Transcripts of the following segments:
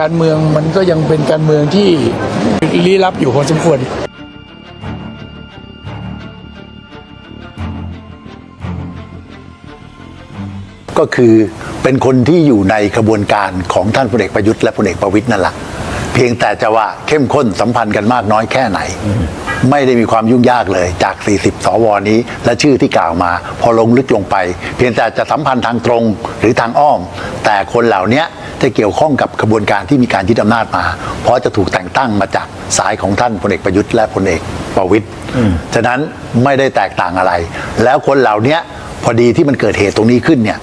การเมืองมันก็ยังเป็นการเมืองที่ลี้ลับอยู่พอสมควรก็คือเป็นคนที่อยู่ในกระบวนการของท่านพลเอกประยุทธ์และพลเอกประวิตยนั่นแหละเพียงแต่จะว่าเข้มข้นสัมพันธ์กันมากน้อยแค่ไหน ไม่ได้มีความยุ่งยากเลยจาก 40 สวนี้ และชื่อที่กล่าวมา พอลงลึกลงไป เพียงแต่จะสัมพันธ์ทางตรงหรือทางอ้อม แต่คนเหล่านี้ จะเกี่ยวข้องกับกระบวนการที่มีการยึดอำนาจมา เพราะจะถูกแต่งตั้งมาจากสายของท่านพลเอกประยุทธ์และพลเอกประวิตยฉะนั้นไม่ได้แตกต่างอะไร แล้วคนเหล่านี้พอดีที่มันเกิดเหตุตรงนี้ขึ้นเนี่ย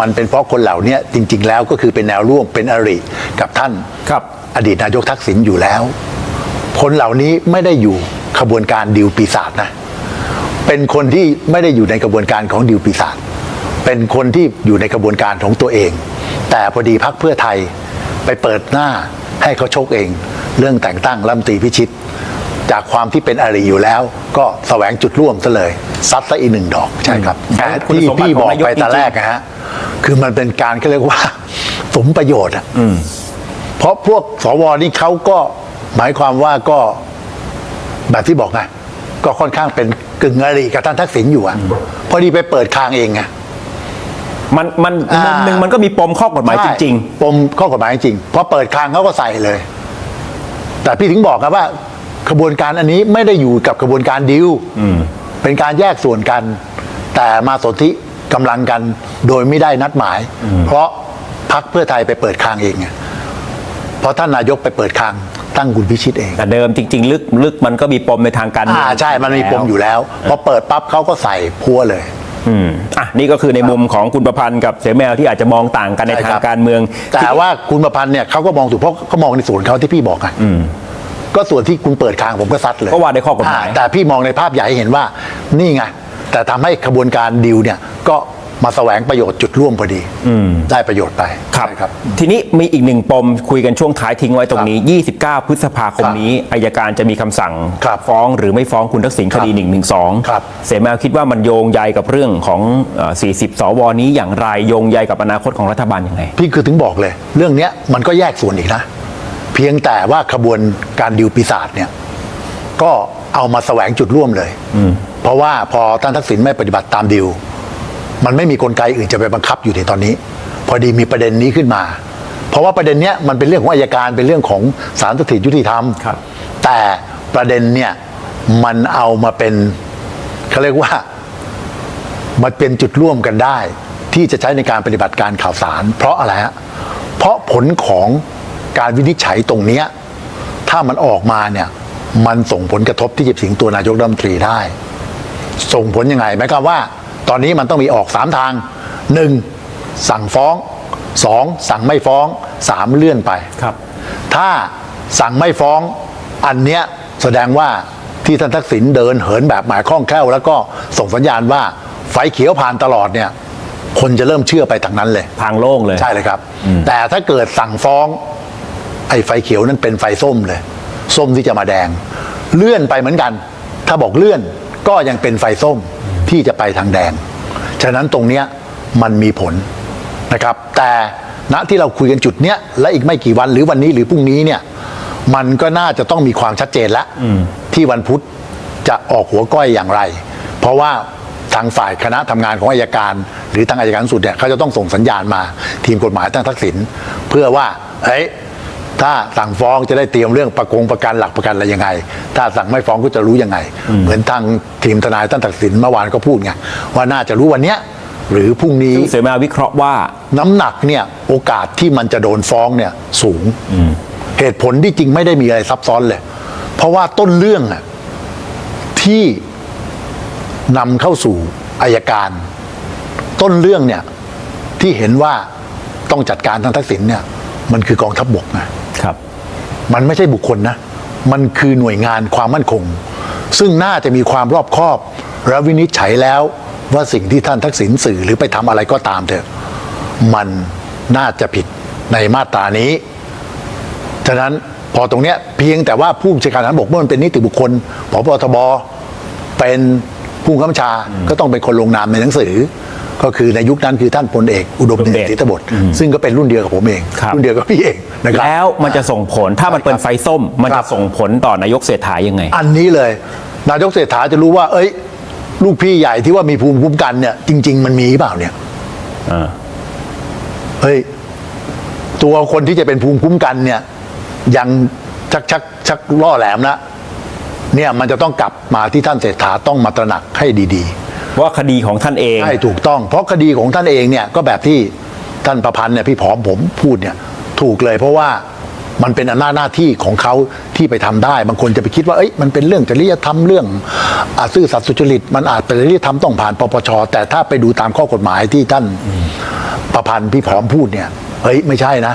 มันเป็นเพราะคนเหล่านี้จริง ๆ แล้วก็คือเป็นแนวร่วมเป็นอริกับท่านครับอดีตนายกทักษิณอยู่แล้ว คนเหล่านี้ไม่ได้อยู่ขบวนการดิวปีศาจนะ เป็นคนที่ไม่ได้อยู่ในกระบวนการของดิวปีศาจเป็นคนที่อยู่ในกระบวนการของตัวเอง แต่พอดีพักเพื่อไทยไปเปิดหน้าให้เขาชกเอง เรื่องแต่งตั้งรัฐมนตรีพิชิต จากความที่เป็นอริอยู่แล้ว ก็แสวงจุดร่วมซะเลยซัดซะอีกหนึ่งดอกใช่ครับอืมแต่คุณที่สมบัติพี่บอกของนายกไปแต่จริงๆแรกนะฮะคือมันเป็นการเขาเรียกว่า สมประโยชน์อะเพราะพวกสวนี่เขาก็หมายความว่าก็แบบที่บอกไงก็ค่อนข้างเป็นกึ่งอริกับท่านทักษิณอยู่อะพอดีไปเปิดคางเองไง มันมันอ่ามุ มุมหนึ่งมันก็มีปมข้อกฎหมายจริงปมข้อกฎหมายจริงพอเปิดคางเขาก็ใส่เลย แต่พี่ถึงบอกครับว่าขบวนการอันนี้ไม่ได้อยู่กับกระบวนการดิวเป็นการแยกส่วนกัน แต่มาสนธิกำลังกันโดยไม่ได้นัดหมาย เพราะพักเพื่อไทยไปเปิดคางเองไงเพราะท่านนายกไปเปิดคางตั้งคุณพิชิตเองๆแต่เดิมจริง ๆ ลึกลึกมันก็มีปมในทางการเมือ่าองใช่มันมีปมอยู่แล้ว พอเปิดปั๊บเขาก็ใส่พัวเลย อืมอะนี่ก็คือในมุมของคุณประพันธ์กับเสแมวที่อาจจะมองต่างกันในใช่ทาครังบการเมือง แต่ว่าคุณประพันธ์เนี่ยเขาก็มองถูกเพราะเขามองในส่วนเขาที่พี่บอกไงก็ส่วนที่คุณเปิดคางผมก็ซัดเลยก็ว่าด้วยข้อกฎหมายอ่แต่พี่มองในภาพใหญ่ให้เห็นว่านี่ไงแต่ทำให้ขบวนการดิวเนี่ยก็ มาแสวงประโยชน์จุดร่วมพอดีได้ประโยชน์ไปครับใช่ครับ ทีนี้มีอีกหนึ่งปมคุยกันช่วงท้ายทิ้งไว้ตรงนี้ 29 พฤษภาคมนี้อายการจะมีคำสั่งครับฟ้องหรือไม่ฟ้องคุณทักษิณคดีครับ112ครับเสแมวคิดว่ามันโยงใยกับเรื่องของเอ่อ40 สวนี้อย่างไรโยงใยกับอนาคตของรัฐบาลยังไง พี่คือถึงบอกเลย เรื่องเนี้ยมันก็แยกส่วนอีกนะ เพียงแต่ว่าขบวนการดิวปีศาจเนี่ยก็เอามาแสวงจุดร่วมเลย เพราะว่าพอท่านทักษิณไม่ปฏิบัติตามดิว มันไม่มีกลไกอื่นจะไปบังคับอยู่ในตอนนี้ พอดีมีประเด็นนี้ขึ้นมา เพราะว่าประเด็นเนี้ยมันเป็นเรื่องของอายการเป็นเรื่องของศาลสถิตยุติธรรมครับ แต่ประเด็นเนี่ยมันเอามาเป็นเขาเรียกว่ามันเป็นจุดร่วมกันได้ ที่จะใช้ในการปฏิบัติการข่าวสาร เพราะอะไรฮะเพราะผลของการวินิจฉัยตรงเนี้ยถ้ามันออกมาเนี่ยมันส่งผลกระทบที่จะถึงตัวนายกรัฐมนตรีได้ ส่งผลยังไงหมายความว่า ตอนนี้มันต้องมีออกสามทางหนึ่งสั่งฟ้องสองสั่งไม่ฟ้องสามเลื่อนไปครับ ถ้าสั่งไม่ฟ้องอันเนี้ยแสดงว่าที่ท่านทักษิณเดินเหินแบบหมายคล่องแคล่ว แล้วก็ส่งสัญญาณว่าไฟเขียวผ่านตลอดเนี่ย คนจะเริ่มเชื่อไปทางนั้นเลย ทางโล่งเลย ใช่เลยครับ แต่ถ้าเกิดสั่งฟ้อง ไอ้ไฟเขียวนั้นเป็นไฟส้มเลย ส้มที่จะมาแดง เลื่อนไปเหมือนกัน ถ้าบอกเลื่อนก็ยังเป็นไฟส้ม ที่จะไปทางแดง ฉะนั้นตรงเนี้ยมันมีผลนะครับ แต่ณที่เราคุยกันจุดเนี้ยและอีกไม่กี่วันหรือวันนี้หรือพรุ่งนี้เนี่ยมันก็น่าจะต้องมีความชัดเจนแล้วที่วันพุธจะออกหัวก้อยอย่างไร เพราะว่าทางฝ่ายคณะทำงานของอายการ หรือทางอายการสูงสุดเนี่ยเขาจะต้องส่งสัญญาณมาทีมกฎหมายทางทักษิณเพื่อว่าเฮ้ย ถ้าสั่งฟ้องจะได้เตรียมเรื่องประกงประกันหลักประกันอะไรยังไง ถ้าสั่งไม่ฟ้องก็จะรู้ยังไง เหมือนทางทีมทนายท่านทักษิณเมื่อวานก็พูดไงว่าน่าจะรู้วันเนี้ยหรือพรุ่งนี้ซึ่งเสแมววิเคราะห์ว่า น้ำหนักเนี่ยโอกาสที่มันจะโดนฟ้องเนี่ยสูงเหตุผลที่จริงไม่ได้มีอะไรซับซ้อนเลย เพราะว่าต้นเรื่องอะที่นำเข้าสู่อายการ ต้นเรื่องเนี่ยที่เห็นว่าต้องจัดการทางทักษิณเนี่ย มันคือกองทัพบกนะครับ มันไม่ใช่บุคคลนะ มันคือหน่วยงานความมั่นคง ซึ่งน่าจะมีความรอบคอบและวินิจฉัยแล้วว่าสิ่งที่ท่านทักษิณสื่อหรือไปทำอะไรก็ตามเถอะ มันน่าจะผิดในมาตรานี้ ฉะนั้นพอตรงเนี้ยเพียงแต่ว่าผู้บัญชาการทหารบกเมื่อมันเป็นนิติบุคคลพบทบเป็นผู้กำกับชาก็ต้องเป็นคนลงนามในหนังสือ ก็คือในยุคนั้นคือท่านพลเอก อุดมอุดมเดเดชชศิทธบดซึ่งก็เป็นรุ่นเดียวกับผมเองครับรุ่นเดียวกับพี่เองนะครับแล้วมันจะส่งผลถ้ามันเป็นไฟส้ม มันครัจะบส่งผลต่อนายกเศรษฐายังไง อันนี้เลย นายกเศรษฐาจะรู้ว่า เอ้ย ลูกพี่ใหญ่ที่ว่ามีภูมิคุ้มกันเนี่ยจริง ๆ มันมีหรือเปล่าเนี่ยอ่าเฮ้ยตัวคนที่จะเป็นภูมิคุ้มกันเนี่ย ยังชักชักชักล่อแหลมนะเนี่ยมันจะต้องกลับมาที่ท่านเศรษฐาต้องมาตระหนักให้ดี ว่าคดีของท่านเองใช่ถูกต้อง เพราะคดีของท่านเองเนี่ยก็แบบที่ท่านประพันธ์เนี่ยพี่ผอมผมพูดเนี่ยถูกเลยเพราะว่ามันเป็นอำนาจหน้าที่ของเขาที่ไปทำได้ บางคนจะไปคิดว่าเอ้ยมันเป็นเรื่องจริยธรรมเรื่องอาซื่อสัตย์สุจริต มันอาจเป็นจริยธรรมต้องผ่านปปชแต่ถ้าไปดูตามข้อกฎหมายที่ท่านประพันธ์พี่ผอมพูดเนี่ยเฮ้ยไม่ใช่นะ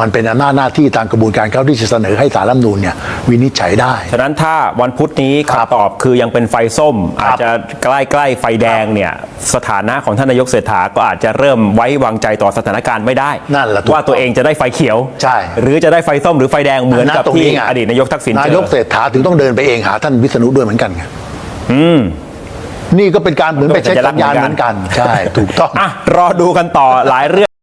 มันเป็นอำนาจหน้าที่ตามกระบวนการเขาที่จะเสนอให้สารรัฐธรรมนูญเนี่ยวินิจฉัยได้ ฉะนั้นถ้าวันพุธนี้ครับคำตอบคือยังเป็นไฟส้มครับอาจจะใกล้ใกล้ๆไฟแดงเนี่ยสถานะของท่านนายกเศรษฐาก็อาจจะเริ่มไว้วางใจต่อสถานการณ์ไม่ได้นั่นแหละถูกว่าตัวเองจะได้ไฟเขียว ใช่ หรือจะได้ไฟส้มหรือไฟแดงเหมือนกับตรงที่ไงอดีตนายกทักษิณเจนายกอเศรษฐาถึงต้องเดินไปเองหาท่านวิษณุด้วยเหมือนกันไงอืม นี่ก็เป็นการเหมือนไปเช็คสัญญาณเหมือนกัน ใช่ ถูกต้อง อะรอดูกันต่อหลายเรื่อง